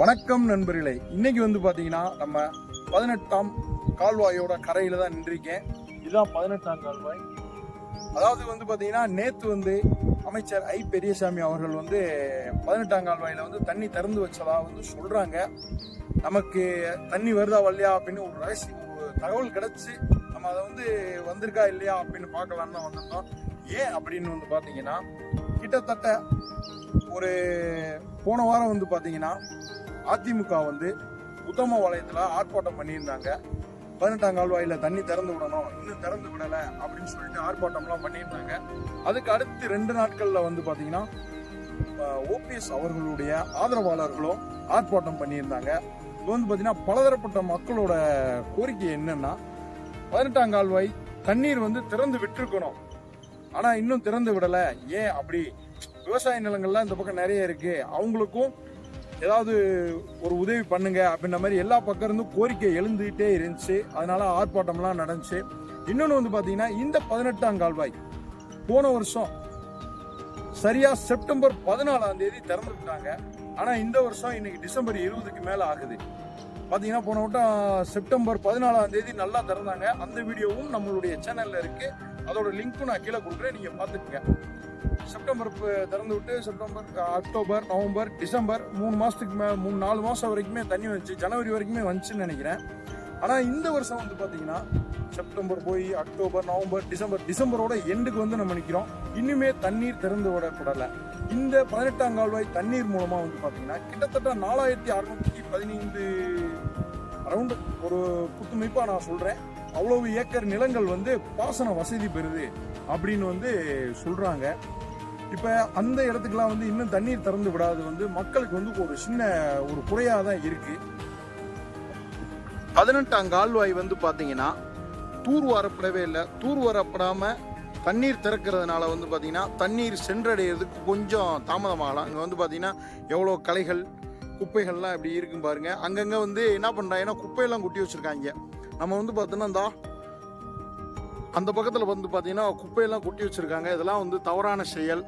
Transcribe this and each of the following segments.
வணக்கம் நண்பர்களே. இன்னைக்கு வந்து பார்த்தீங்கன்னா நம்ம பதினெட்டாம் கால்வாயோட கரையில தான் நின்றிருக்கேன். இதுதான் பதினெட்டாம் கால்வாய். அதாவது வந்து பார்த்தீங்கன்னா நேற்று வந்து அமைச்சர் ஐ பெரியசாமி அவர்கள் வந்து பதினெட்டாம் கால்வாயில் வந்து தண்ணி திறந்து வச்சதா வந்து சொல்றாங்க. நமக்கு தண்ணி வருதா வரலையா அப்படின்னு ஒரு ரகசிய ஒரு தகவல் கிடைச்சி நம்ம அதை வந்து வந்திருக்கா இல்லையா அப்படின்னு பார்க்கலான்னு தான் வந்திருந்தோம். ஏன் அப்படின்னு வந்து பார்த்தீங்கன்னா கிட்டத்தட்ட ஒரு போன வாரம் வந்து பார்த்தீங்கன்னா அதிமுக வந்து உத்தம வளையத்தில் ஆர்ப்பாட்டம் பண்ணியிருந்தாங்க. பதினெட்டாம் கால்வாயில் தண்ணி திறந்து விடணும் இன்னும் திறந்து விடலை அப்படின்னு சொல்லிட்டு ஆர்ப்பாட்டம்லாம் பண்ணியிருந்தாங்க. அதுக்கு அடுத்து ரெண்டு நாட்களில் வந்து பார்த்தீங்கன்னா ஓபிஎஸ் அவர்களுடைய ஆதரவாளர்களும் ஆர்ப்பாட்டம் பண்ணியிருந்தாங்க. இது வந்து பார்த்தீங்கன்னா பலதரப்பட்ட மக்களோட கோரிக்கை என்னன்னா பதினெட்டாம் கால்வாய் தண்ணீர் வந்து திறந்து விட்டுருக்கணும். ஆனால் இன்னும் திறந்து விடலை. ஏன் அப்படி? விவசாய நிலங்கள்லாம் இந்த பக்கம் நிறைய இருக்கு. அவங்களுக்கும் ஏதாவது ஒரு உதவி பண்ணுங்க அப்படின்ற மாதிரி எல்லா பக்கம் இருந்தும் கோரிக்கை எழுந்துகிட்டே இருந்துச்சு. அதனால ஆர்ப்பாட்டம்லாம் நடந்துச்சு. இன்னொன்று வந்து பார்த்தீங்கன்னா இந்த பதினெட்டாம் கால்வாய் போன வருஷம் சரியா செப்டம்பர் பதினாலாம் தேதி திறந்துட்டாங்க ஆனால் இந்த வருஷம் இன்னைக்கு டிசம்பர் இருபதுக்கு மேலே ஆகுது. பார்த்தீங்கன்னா போன வட்டம் செப்டம்பர் பதினாலாம் தேதி நல்லா திறந்தாங்க. அந்த வீடியோவும் நம்மளுடைய சேனலில் இருக்கு. அதோட லிங்க்கும் நான் கீழே கொடுக்குறேன். நீங்கள் பாத்துக்கங்க செப்டம்பர் திறந்து விட்டு செப்டம்பர் அக்டோபர் நவம்பர் டிசம்பர் மூணு மாதத்துக்கு மே மூணு நாலு மாதம் வரைக்குமே தண்ணி வந்துச்சு. ஜனவரி வரைக்குமே வந்துச்சுன்னு நினைக்கிறேன். ஆனால் இந்த வருஷம் வந்து பார்த்தீங்கன்னா செப்டம்பர் போய் அக்டோபர் நவம்பர் டிசம்பர் டிசம்பரோட எண்டுக்கு வந்து நம்ம நிற்கிறோம் இன்னுமே தண்ணீர் திறந்து விடப்படலை. இந்த பதினெட்டாம் கால்வாய் தண்ணீர் மூலமாக வந்து பார்த்தீங்கன்னா கிட்டத்தட்ட நாலாயிரத்தி அறுநூத்தி பதினைந்து அரௌண்ட் ஒரு புத்துமைப்பாக நான் சொல்கிறேன் அவ்வளவு ஏக்கர் நிலங்கள் வந்து பாசன வசதி பெறுது அப்படின்னு வந்து சொல்றாங்க. இப்ப அந்த இடத்துக்குலாம் வந்து இன்னும் தண்ணீர் திறந்து விடாது வந்து மக்களுக்கு வந்து ஒரு சின்ன ஒரு குறையா தான் இருக்கு. பதினெட்டாம் கால்வாய் வந்து பாத்தீங்கன்னா தூர் வரப்படவே இல்லை. தூர் வரப்படாம தண்ணீர் திறக்கிறதுனால வந்து பாத்தீங்கன்னா தண்ணீர் சென்றடைகிறதுக்கு கொஞ்சம் தாமதமாகலாம். இங்கே வந்து பாத்தீங்கன்னா எவ்வளோ களைகள் குப்பைகள்லாம் இப்படி இருக்கும் பாருங்க. அங்கங்க வந்து என்ன பண்றாங்கன்னா குப்பையெல்லாம் கொட்டி வச்சிருக்காங்க. நம்ம வந்து பார்த்தோன்னா இந்த அந்த பக்கத்தில் வந்து பார்த்தீங்கன்னா குப்பையெல்லாம் கொட்டி வச்சிருக்காங்க. இதெல்லாம் வந்து தவறான செயல்.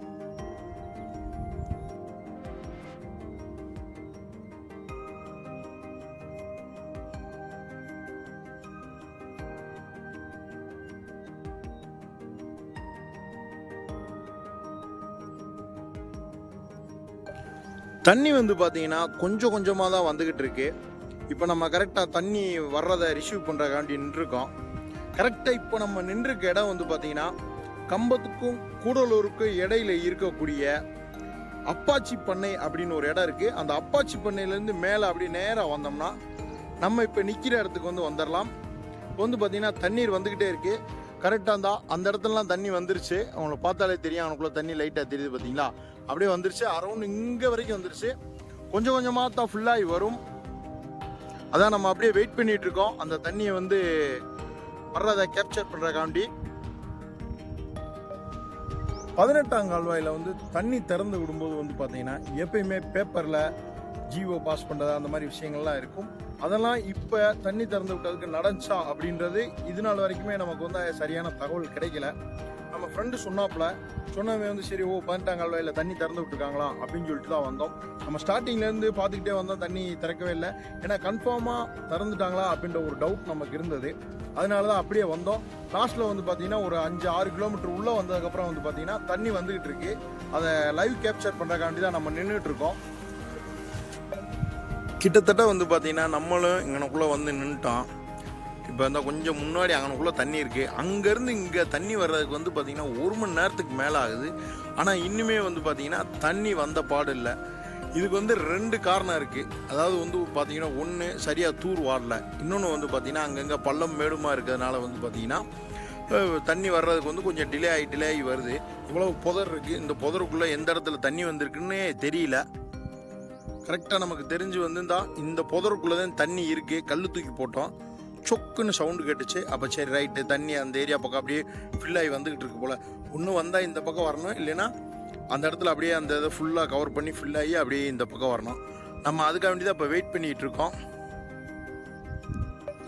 தண்ணி வந்து பார்த்தீங்கன்னா கொஞ்சம் கொஞ்சமாக தான் வந்துக்கிட்டு இருக்கு. இப்போ நம்ம கரெக்டாக தண்ணி வர்றதை ரிசீவ் பண்ணுறக்காண்டி நின்றுருக்கோம். கரெக்டாக இப்போ நம்ம நின்றுருக்க இடம் வந்து பார்த்தீங்கன்னா கம்பத்துக்கும் கூடலூருக்கும் இடையில இருக்கக்கூடிய அப்பாச்சி பண்ணை அப்படின்னு ஒரு இடம் இருக்குது அந்த அப்பாச்சி பண்ணையிலேருந்து மேலே அப்படி நேராக வந்தோம்னா நம்ம இப்போ நிற்கிற இடத்துக்கு வந்து வந்துடலாம் இப்போ வந்து பார்த்திங்கன்னா தண்ணீர் வந்துக்கிட்டே இருக்குது கரெக்டாக இருந்தால் அந்த இடத்துலலாம் தண்ணி வந்துருச்சு. அவங்கள பார்த்தாலே தெரியும் அவனுக்குள்ளே தண்ணி லைட்டாக தெரியுது பார்த்தீங்களா? அப்படியே வந்துருச்சு. அரௌண்ட் இங்கே வரைக்கும் வந்துருச்சு. கொஞ்சம் கொஞ்சமாக தான் ஃபுல்லாகி வரும். அதான் நம்ம அப்படியே வெயிட் பண்ணிட்டு இருக்கோம் அந்த தண்ணியை வந்து வர்றதை கேப்சர் பண்ணுறக்காண்டி பதினெட்டாம் கால்வாயில் வந்து தண்ணி திறந்து விடும்போது வந்து பார்த்தீங்கன்னா எப்பயுமே பேப்பரில் ஜிஓ பாஸ் பண்ணுறது அந்த மாதிரி விஷயங்கள்லாம் இருக்கும். அதெல்லாம் இப்போ தண்ணி திறந்து விட்டதுக்கு நடந்துச்சா அப்படின்றது இது நாள் வரைக்குமே நமக்கு வந்து சரியான தகவல் கிடைக்கல. நம்ம ஃப்ரெண்டு சொன்னாப்புல சொன்னவன் வந்து சரி ஓ பதினெட்டாம் இல்லை தண்ணி திறந்து விட்டுருக்காங்களா? அப்படின்னு சொல்லிட்டு தான் வந்தோம். நம்ம ஸ்டார்டிங்லேருந்து பார்த்துக்கிட்டே வந்தோம் தண்ணி திறக்கவே இல்லை. ஏன்னா கன்ஃபார்மாக திறந்துட்டாங்களா அப்படின்ற ஒரு டவுட் நமக்கு இருந்தது. அதனால தான் அப்படியே வந்தோம். லாஸ்ட்டில் வந்து பார்த்தீங்கன்னா ஒரு அஞ்சு ஆறு கிலோமீட்டர் உள்ளே வந்ததுக்கப்புறம் வந்து பார்த்தீங்கன்னா தண்ணி வந்துகிட்டு இருக்கு. அதை லைவ் கேப்சர் பண்ணுறக்காண்டி தான் நம்ம நின்றுட்டு இருக்கோம். கிட்டத்தட்ட வந்து பார்த்தீங்கன்னா நம்மளும் இங்கனக்குள்ளே வந்து நின்றுட்டோம் இப்போ இந்த கொஞ்சம் முன்னாடி அங்கனுக்குள்ளே தண்ணி இருக்குது அங்கேருந்து இங்கே தண்ணி வர்றதுக்கு வந்து பார்த்திங்கன்னா ஒரு மணி நேரத்துக்கு மேலே ஆகுது. ஆனால் இன்னுமே வந்து பார்த்திங்கன்னா தண்ணி வந்த பாடு இல்லை. இதுக்கு வந்து ரெண்டு காரணம் இருக்குது அதாவது வந்து பார்த்தீங்கன்னா ஒன்று சரியாக தூர் வாடல இன்னொன்று வந்து பார்த்தீங்கன்னா அங்கங்கே பள்ளம் மேடுமாக இருக்கிறதுனால வந்து பார்த்திங்கன்னா தண்ணி வர்றதுக்கு வந்து கொஞ்சம் டிலே ஆகி டிலே ஆகி வருது. இவ்வளோ புதர் இருக்குது இந்த புதருக்குள்ளே எந்த இடத்துல தண்ணி வந்திருக்குன்னே தெரியல. கரெக்டாக நமக்கு தெரிஞ்சு வந்துருந்தா இந்த புதருக்குள்ளே தான் தண்ணி இருக்குது கல் தூக்கி போட்டோம். சொக்குன்னு சவுண்டு கேட்டுச்சு. அப்போ சரி ரைட்டு தண்ணி அந்த ஏரியா பக்கம் அப்படியே ஃபில் ஆகி வந்துக்கிட்டு இருக்கு போல். ஒன்று வந்தால் இந்த பக்கம் வரணும் இல்லைன்னா அந்த இடத்துல அப்படியே அந்த இதை ஃபுல்லாக கவர் பண்ணி ஃபில் ஆகி அப்படியே இந்த பக்கம் வரணும். நம்ம அதுக்காக வேண்டி தான் இப்போ வெயிட் பண்ணிகிட்டு இருக்கோம்.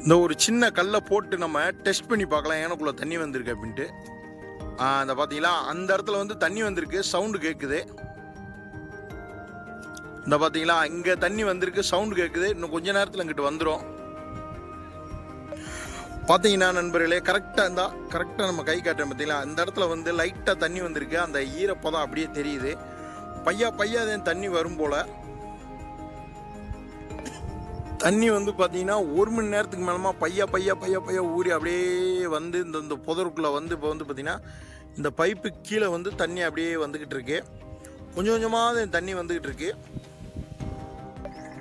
இந்த ஒரு சின்ன கல்லை போட்டு நம்ம டெஸ்ட் பண்ணி பார்க்கலாம். ஏனக்குள்ளே தண்ணி வந்திருக்கு அப்படின்ட்டு. அந்த பார்த்தீங்களா அந்த இடத்துல வந்து தண்ணி வந்திருக்கு சவுண்டு கேட்குது இந்த பார்த்தீங்களா இங்கே தண்ணி வந்திருக்கு சவுண்டு கேட்குது இன்னும் கொஞ்ச நேரத்தில் இங்கிட்டு வந்துடும் பார்த்தீங்கன்னா நண்பர்களே கரெக்டாக இருந்தால் கரெக்டாக நம்ம கை காட்டுறோம் பார்த்தீங்களா அந்த இடத்துல வந்து லைட்டாக தண்ணி வந்திருக்கு. அந்த ஈரப்பதம் அப்படியே தெரியுது. பையா பையா தான் தண்ணி வரும் போல். தண்ணி வந்து பார்த்தீங்கன்னா ஒரு மணி நேரத்துக்கு மேலமா பையா பையா பையா பையா ஊறி அப்படியே வந்து இந்த இந்த புதருக்குள்ளே வந்து இப்போ வந்து பார்த்தீங்கன்னா இந்த பைப்பு கீழே வந்து தண்ணி அப்படியே வந்துக்கிட்டு இருக்கு. கொஞ்சம் கொஞ்சமாக தண்ணி வந்துக்கிட்டு இருக்கு.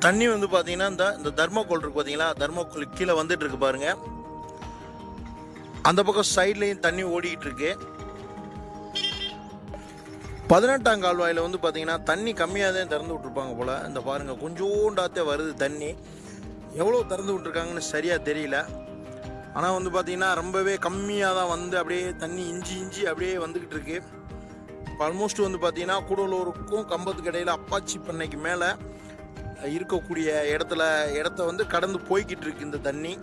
தண்ணி வந்து பார்த்தீங்கன்னா இந்த இந்த தர்மக்கோல் இருக்கு பார்த்தீங்களா தர்மோகோல் கீழே வந்துட்டு இருக்கு பாருங்கள் அந்த பக்கம் சைட்லேயும் தண்ணி ஓடிக்கிட்டு இருக்கு பதினெட்டாம் கால்வாயில் வந்து பார்த்தீங்கன்னா தண்ணி கம்மியாக தான் திறந்து விட்ருப்பாங்க போல். இந்த பாருங்கள் கொஞ்சோண்டாத்தே வருது தண்ணி. எவ்வளோ திறந்து விட்ருக்காங்கன்னு சரியாக தெரியல. ஆனால் வந்து பார்த்தீங்கன்னா ரொம்பவே கம்மியாக தான் வந்து அப்படியே தண்ணி இஞ்சி இஞ்சி அப்படியே வந்துக்கிட்டு இருக்கு ஆல்மோஸ்ட் வந்து பார்த்தீங்கன்னா கூடலூருக்கும் கம்பத்துக்கு இடையில் அப்பாச்சி பண்ணைக்கு மேலே இருக்கக்கூடிய இடத்துல இடத்த வந்து கடந்து போய்கிட்டு இருக்கு இந்த தண்ணி.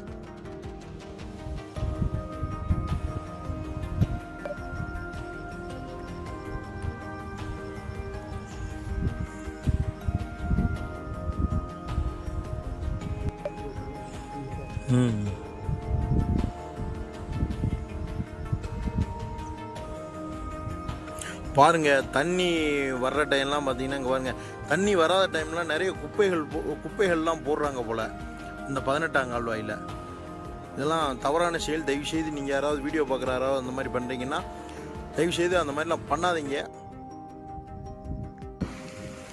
பாருங்கள் பாருங்க தண்ணி வர்ற டைம்லாம் பார்த்தீங்கன்னா இங்கே பாருங்க தண்ணி வராத டைம்லாம் நிறைய குப்பைகள் போ- குப்பைகள்லாம் போடுறாங்க போல் இந்த பதினெட்டாம் கால்வாயில் இதெல்லாம் தவறான செயல் தயவு செய்து நீங்கள் யாராவது வீடியோ பார்க்குற யாராவது அந்த மாதிரி பண்ணுறீங்கன்னா தயவு செய்து அந்த மாதிரிலாம் பண்ணாதீங்க.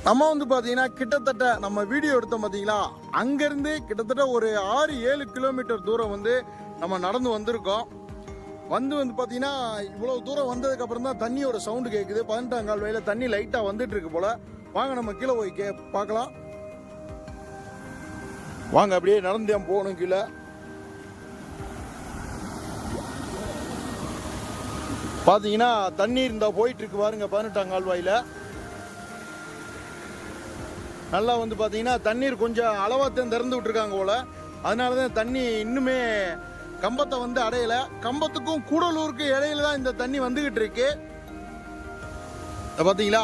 நம்ம வந்து பார்த்தீங்கன்னா கிட்டத்தட்ட நம்ம வீடியோ எடுத்தோம் பார்த்தீங்களா அங்கேருந்து கிட்டத்தட்ட ஒரு ஆறு ஏழு கிலோமீட்டர் தூரம் வந்து நம்ம நடந்து வந்திருக்கோம். வந்து வந்து பார்த்தீங்கன்னா இவ்வளோ தூரம் வந்ததுக்கப்புறம் தான் தண்ணியோட சவுண்டு கேட்குது பதினெட்டாம் கால் வயலில் தண்ணி லைட்டாக வந்துட்டு இருக்கு போல. வாங்க நம்ம கீழே போய் கே பார்க்கலாம். வாங்க அப்படியே நடந்தே போகணும் கீழே. பார்த்தீங்கன்னா தண்ணி இருந்தால் போயிட்டு இருக்கு பாருங்க பதினெட்டாம் கால்வாயில் நல்லா வந்து பார்த்தீங்கன்னா தண்ணீர் கொஞ்சம் அளவாக தான் திறந்து விட்ருக்காங்க போல். அதனால தான் தண்ணி இன்னுமே கம்பத்தை வந்து அடையலை. கம்பத்துக்கும் கூடலூருக்கு இடையில தான் இந்த தண்ணி வந்துக்கிட்டு இருக்கு. பார்த்தீங்களா